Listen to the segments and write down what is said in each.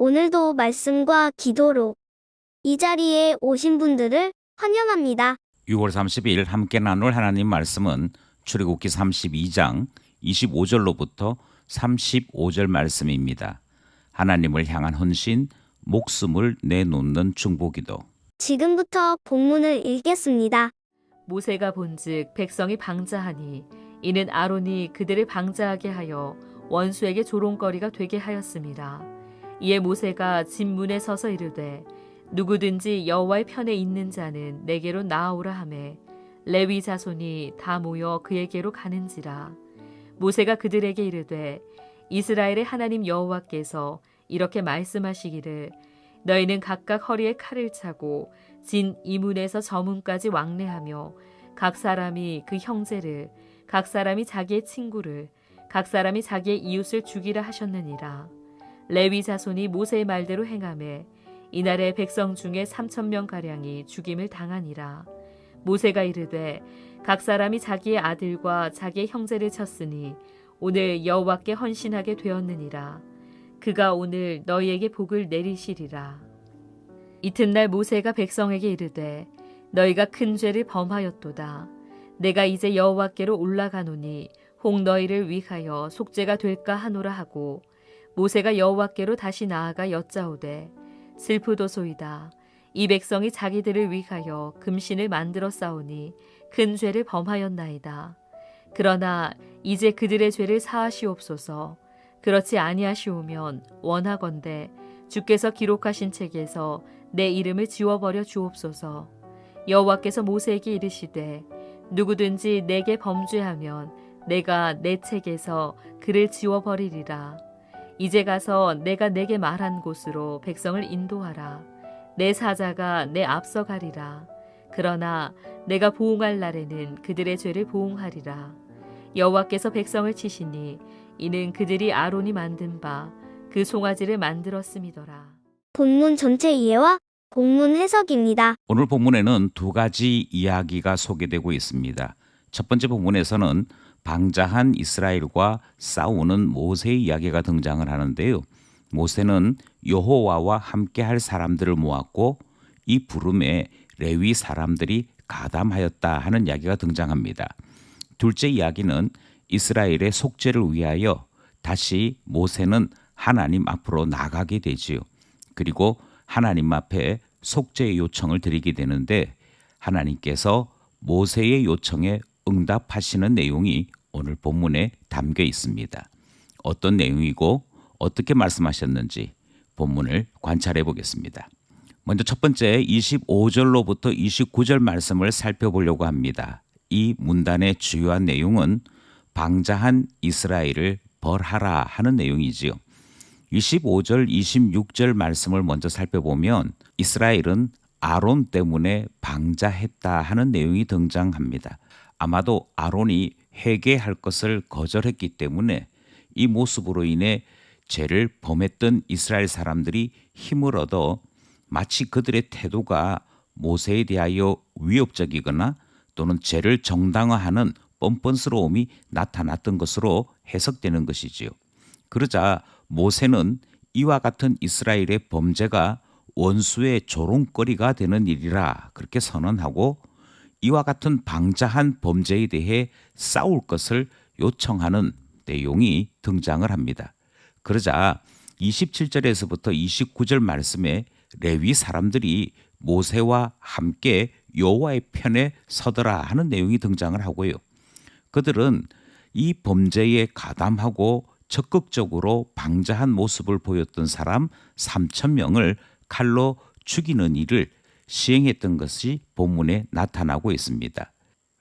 오늘도 말씀과 기도로 이 자리에 오신 분들을 환영합니다. 6월 30일 함께 나눌 하나님 말씀은 출애굽기 32장 25절로부터 35절 말씀입니다. 하나님을 향한 헌신, 목숨을 내놓는 중보기도. 지금부터 본문을 읽겠습니다. 모세가 본즉 백성이 방자하니 이는 아론이 그들을 방자하게 하여 원수에게 조롱거리가 되게 하였습니다. 이에 모세가 집 문에 서서 이르되 누구든지 여호와의 편에 있는 자는 내게로 나아오라 하매 레위 자손이 다 모여 그에게로 가는지라. 모세가 그들에게 이르되 이스라엘의 하나님 여호와께서 이렇게 말씀하시기를 너희는 각각 허리에 칼을 차고 진 이문에서 저문까지 왕래하며 각 사람이 그 형제를 각 사람이 자기의 친구를 각 사람이 자기의 이웃을 죽이라 하셨느니라 레위 자손이 모세의 말대로 행하매 이날에 백성 중에 삼천 명 가량이 죽임을 당하니라. 모세가 이르되 각 사람이 자기의 아들과 자기의 형제를 쳤으니 오늘 여호와께 헌신하게 되었느니라. 그가 오늘 너희에게 복을 내리시리라. 이튿날 모세가 백성에게 이르되 너희가 큰 죄를 범하였도다. 내가 이제 여호와께로 올라가노니 혹 너희를 위하여 속죄가 될까 하노라 하고 모세가 여호와께로 다시 나아가 여짜오되 슬프도소이다 이 백성이 자기들을 위하여 금신을 만들어 싸우니 큰 죄를 범하였나이다 그러나 이제 그들의 죄를 사하시옵소서 그렇지 아니하시오면 원하건대 주께서 기록하신 책에서 내 이름을 지워버려 주옵소서. 여호와께서 모세에게 이르시되 누구든지 내게 범죄하면 내가 내 책에서 그를 지워버리리라. 이제 가서 내가 내게 말한 곳으로 백성을 인도하라. 내 사자가 내 앞서 가리라. 그러나 내가 보응할 날에는 그들의 죄를 보응하리라. 여호와께서 백성을 치시니 이는 그들이 아론이 만든 바 그 송아지를 만들었음이더라. 본문 전체 이해와 본문 해석입니다. 오늘 본문에는 두 가지 이야기가 소개되고 있습니다. 첫 번째 본문에서는 방자한 이스라엘과 싸우는 모세의 이야기가 등장을 하는데요. 모세는 여호와와 함께 할 사람들을 모았고 이 부름에 레위 사람들이 가담하였다 하는 이야기가 등장합니다. 둘째 이야기는 이스라엘의 속죄를 위하여 다시 모세는 하나님 앞으로 나가게 되지요. 그리고 하나님 앞에 속죄의 요청을 드리게 되는데 하나님께서 모세의 요청에 응답하시는 내용이 오늘 본문에 담겨 있습니다. 어떤 내용이고 어떻게 말씀하셨는지 본문을 관찰해 보겠습니다. 먼저 첫 번째 25절로부터 29절 말씀을 살펴보려고 합니다. 이 문단의 주요한 내용은 방자한 이스라엘을 벌하라 하는 내용이지요. 25절, 26절 말씀을 먼저 살펴보면 이스라엘은 아론 때문에 방자했다 하는 내용이 등장합니다. 아마도 아론이 회개할 것을 거절했기 때문에 이 모습으로 인해 죄를 범했던 이스라엘 사람들이 힘을 얻어 마치 그들의 태도가 모세에 대하여 위협적이거나 또는 죄를 정당화하는 뻔뻔스러움이 나타났던 것으로 해석되는 것이지요. 그러자 모세는 이와 같은 이스라엘의 범죄가 원수의 조롱거리가 되는 일이라 그렇게 선언하고 이와 같은 방자한 범죄에 대해 싸울 것을 요청하는 내용이 등장을 합니다. 그러자 27절에서부터 29절 말씀에 레위 사람들이 모세와 함께 여호와의 편에 서더라 하는 내용이 등장을 하고요. 그들은 이 범죄에 가담하고 적극적으로 방자한 모습을 보였던 사람 3천 명을 칼로 죽이는 일을 시행했던 것이 본문에 나타나고 있습니다.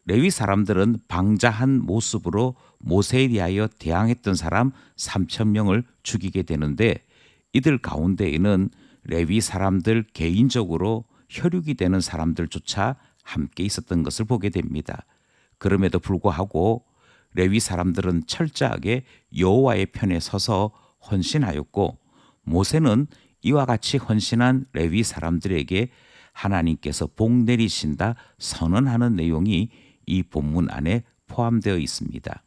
레위 사람들은 방자한 모습으로 모세에 대하여 대항했던 사람 3천 명을 죽이게 되는데 이들 가운데에는 레위 사람들 개인적으로 혈육이 되는 사람들조차 함께 있었던 것을 보게 됩니다. 그럼에도 불구하고 레위 사람들은 철저하게 여호와의 편에 서서 헌신하였고 모세는 이와 같이 헌신한 레위 사람들에게 하나님께서 복 내리신다 선언하는 내용이 이 본문 안에 포함되어 있습니다.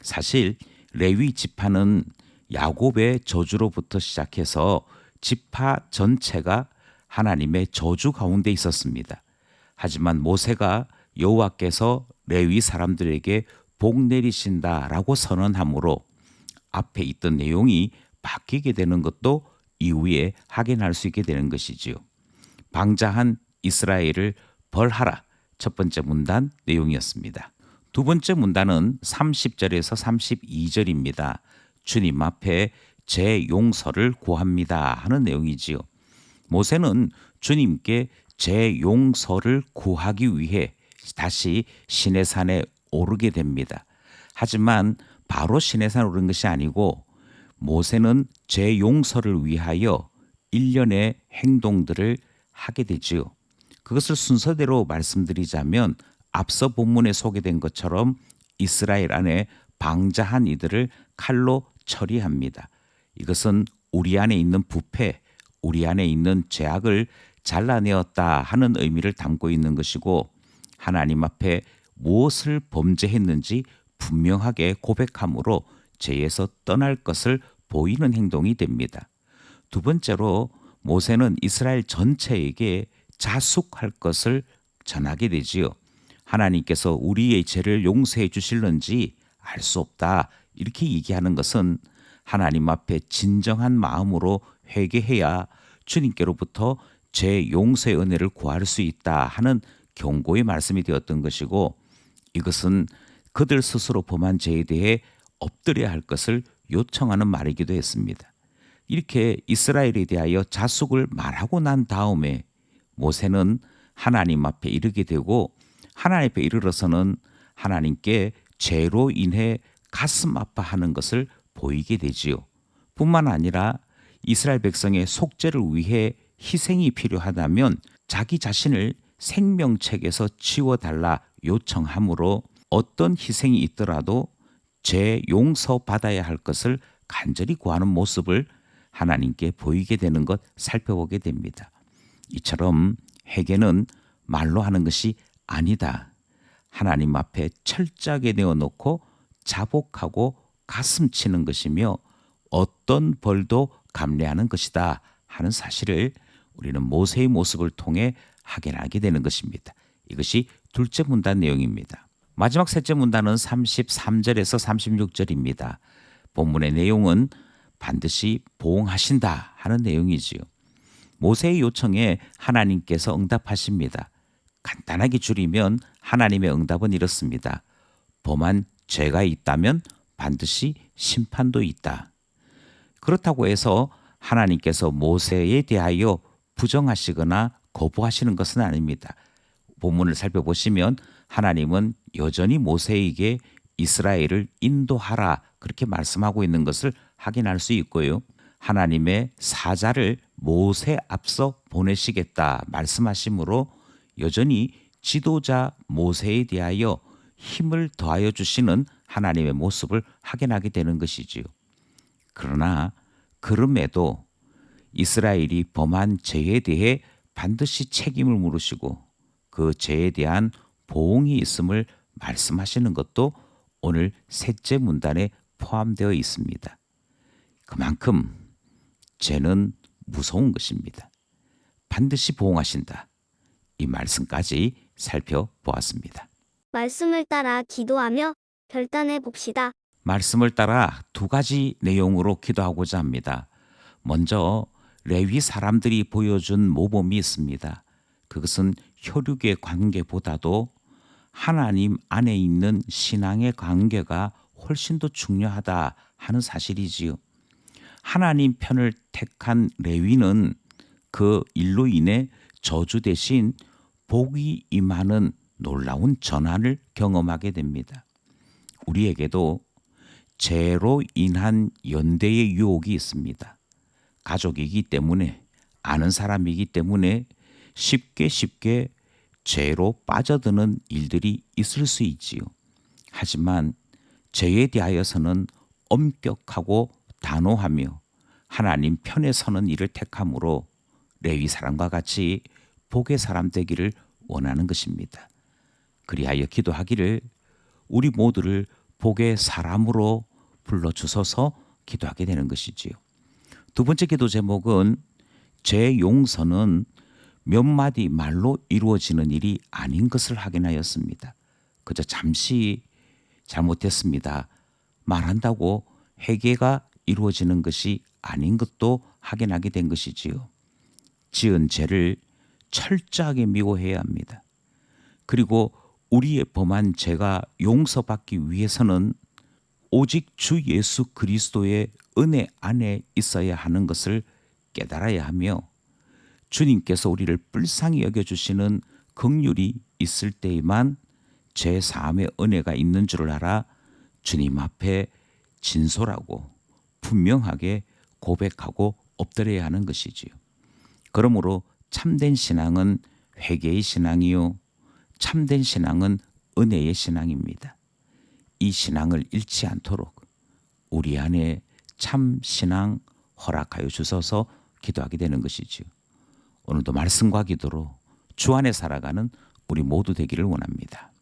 사실 레위 지파는 야곱의 저주로부터 시작해서 지파 전체가 하나님의 저주 가운데 있었습니다. 하지만 모세가 여호와께서 레위 사람들에게 복 내리신다라고 선언함으로 앞에 있던 내용이 바뀌게 되는 것도 이후에 확인할 수 있게 되는 것이지요. 방자한 이스라엘을 벌하라. 첫 번째 문단 내용이었습니다. 두 번째 문단은 30절에서 32절입니다. 주님 앞에 제 용서를 구합니다 하는 내용이지요. 모세는 주님께 제 용서를 구하기 위해 다시 시내산에 오르게 됩니다. 하지만 바로 시내산에 오른 것이 아니고 모세는 제 용서를 위하여 일련의 행동들을 하게 되지요. 그것을 순서대로 말씀드리자면 앞서 본문에 소개된 것처럼 이스라엘 안에 방자한 이들을 칼로 처리합니다. 이것은 우리 안에 있는 부패, 우리 안에 있는 죄악을 잘라내었다 하는 의미를 담고 있는 것이고 하나님 앞에 무엇을 범죄했는지 분명하게 고백함으로 죄에서 떠날 것을 보이는 행동이 됩니다. 두 번째로 모세는 이스라엘 전체에게 자숙할 것을 전하게 되지요. 하나님께서 우리의 죄를 용서해 주실는지 알 수 없다. 이렇게 얘기하는 것은 하나님 앞에 진정한 마음으로 회개해야 주님께로부터 죄 용서의 은혜를 구할 수 있다 하는 경고의 말씀이 되었던 것이고 이것은 그들 스스로 범한 죄에 대해 엎드려야 할 것을 요청하는 말이기도 했습니다. 이렇게 이스라엘에 대하여 자숙을 말하고 난 다음에 모세는 하나님 앞에 이르게 되고 하나님 앞에 이르러서는 하나님께 죄로 인해 가슴 아파하는 것을 보이게 되지요. 뿐만 아니라 이스라엘 백성의 속죄를 위해 희생이 필요하다면 자기 자신을 생명책에서 치워달라 요청하므로 어떤 희생이 있더라도 죄 용서 받아야 할 것을 간절히 구하는 모습을 하나님께 보이게 되는 것 살펴보게 됩니다. 이처럼 회개는 말로 하는 것이 아니다. 하나님 앞에 철저하게 내어놓고 자복하고 가슴 치는 것이며 어떤 벌도 감내하는 것이다 하는 사실을 우리는 모세의 모습을 통해 확인하게 되는 것입니다. 이것이 둘째 문단 내용입니다. 마지막 셋째 문단은 33절에서 36절입니다. 본문의 내용은 반드시 보응하신다 하는 내용이지요. 모세의 요청에 하나님께서 응답하십니다. 간단하게 줄이면 하나님의 응답은 이렇습니다. 범한 죄가 있다면 반드시 심판도 있다. 그렇다고 해서 하나님께서 모세에 대하여 부정하시거나 거부하시는 것은 아닙니다. 본문을 살펴보시면 하나님은 여전히 모세에게 이스라엘을 인도하라 그렇게 말씀하고 있는 것을 확인할 수 있고요. 하나님의 사자를 모세 앞서 보내시겠다 말씀하시므로 여전히 지도자 모세에 대하여 힘을 더하여 주시는 하나님의 모습을 확인하게 되는 것이지요. 그러나 그럼에도 이스라엘이 범한 죄에 대해 반드시 책임을 물으시고 그 죄에 대한 보응이 있음을 말씀하시는 것도 오늘 셋째 문단에 포함되어 있습니다. 그만큼 죄는 무서운 것입니다. 반드시 보응하신다. 이 말씀까지 살펴보았습니다. 말씀을 따라 기도하며 결단해 봅시다. 말씀을 따라 두 가지 내용으로 기도하고자 합니다. 먼저 레위 사람들이 보여준 모범이 있습니다. 그것은 혈육의 관계보다도 하나님 안에 있는 신앙의 관계가 훨씬 더 중요하다 하는 사실이지요. 하나님 편을 택한 레위는 그 일로 인해 저주 대신 복이 임하는 놀라운 전환을 경험하게 됩니다. 우리에게도 죄로 인한 연대의 유혹이 있습니다. 가족이기 때문에 아는 사람이기 때문에 쉽게 쉽게 죄로 빠져드는 일들이 있을 수 있지요. 하지만 죄에 대하여서는 엄격하고 단호하며 하나님 편에 서는 일을 택함으로 레위 사람과 같이 복의 사람 되기를 원하는 것입니다. 그리하여 기도하기를 우리 모두를 복의 사람으로 불러 주소서 기도하게 되는 것이지요. 두 번째 기도 제목은 제 용서는 몇 마디 말로 이루어지는 일이 아닌 것을 확인하였습니다. 그저 잠시 잘못했습니다. 말한다고 회개가 이루어지는 것이 아닌 것도 확인하게 된 것이지요. 지은 죄를 철저하게 미워해야 합니다. 그리고 우리의 범한 죄가 용서받기 위해서는 오직 주 예수 그리스도의 은혜 안에 있어야 하는 것을 깨달아야 하며 주님께서 우리를 불쌍히 여겨 주시는 긍휼이 있을 때에만 죄 사함의 은혜가 있는 줄을 알아 주님 앞에 진솔하고 분명하게 고백하고 엎드려야 하는 것이지요. 그러므로 참된 신앙은 회개의 신앙이요 참된 신앙은 은혜의 신앙입니다. 이 신앙을 잃지 않도록 우리 안에 참 신앙 허락하여 주셔서 기도하게 되는 것이지요. 오늘도 말씀과 기도로 주 안에 살아가는 우리 모두 되기를 원합니다.